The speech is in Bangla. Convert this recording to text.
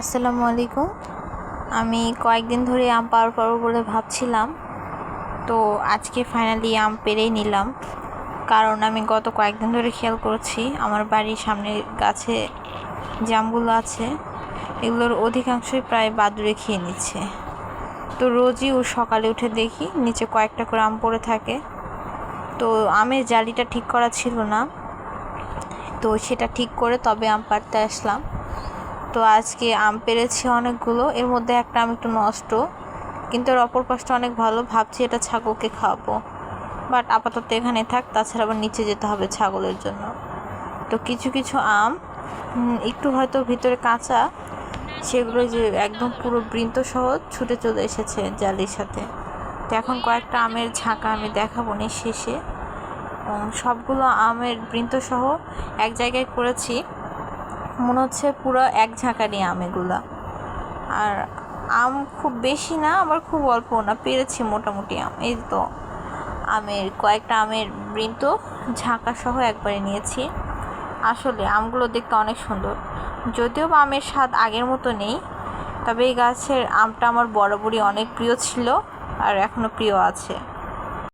আসসালামু আলাইকুম। আমি কয়েকদিন ধরে আম পাওয়ার পারব বলে ভাবছিলাম, তো আজকে ফাইনালি আম পেরেই নিলাম। কারণ আমি গত কয়েকদিন ধরে খেয়াল করছি, আমার বাড়ির সামনে গাছে যে আমগুলো আছে, এগুলোর অধিকাংশই প্রায় বাদুড়ে খেয়ে নিচ্ছে। তো রোজই ও সকালে উঠে দেখি নিচে কয়েকটা করে আম পড়ে থাকে। তো আমের জালিটা ঠিক করা ছিল না। তো সেটা ঠিক করে তবে আম পাড়তে আসলাম। তো আজকে আম পেরেছি অনেকগুলো। এর মধ্যে একটা আম একটু নষ্ট, কিন্তু এর অপর পাশটা অনেক ভালো। ভাবছি এটা ছাগলকে খাওয়াবো। বাট আপাতত এখানে থাক, তাছাড়া আবার নিচে যেতে হবে ছাগলের জন্য। তো কিছু কিছু আম একটু হয়তো ভিতরে কাঁচা, সেগুলো যে একদম পুরো বৃন্ত সহ ছুটে চলে এসেছে জালির সাথে। তো এখন কয়েকটা আমের ঝাঁকা আমি দেখাবো নি শেষে সবগুলো আমের বৃন্ত সহ এক জায়গায় করেছি। মনে হচ্ছে পুরো এক ঝাঁকারি আম এগুলা। আর আম খুব বেশি না, আবার খুব অল্প না, পেরেছি মোটামুটি আম। এই তো, আমের কয়েকটা আমের বৃন্ত ঝাঁকা সহ একবারে নিয়েছি। আসলে আমগুলো দেখতে অনেক সুন্দর। যদিও বা আমের স্বাদ আগের মতো নেই, তবে এই গাছের আমটা আমার বরাবরই অনেক প্রিয় ছিল আর এখনও প্রিয় আছে।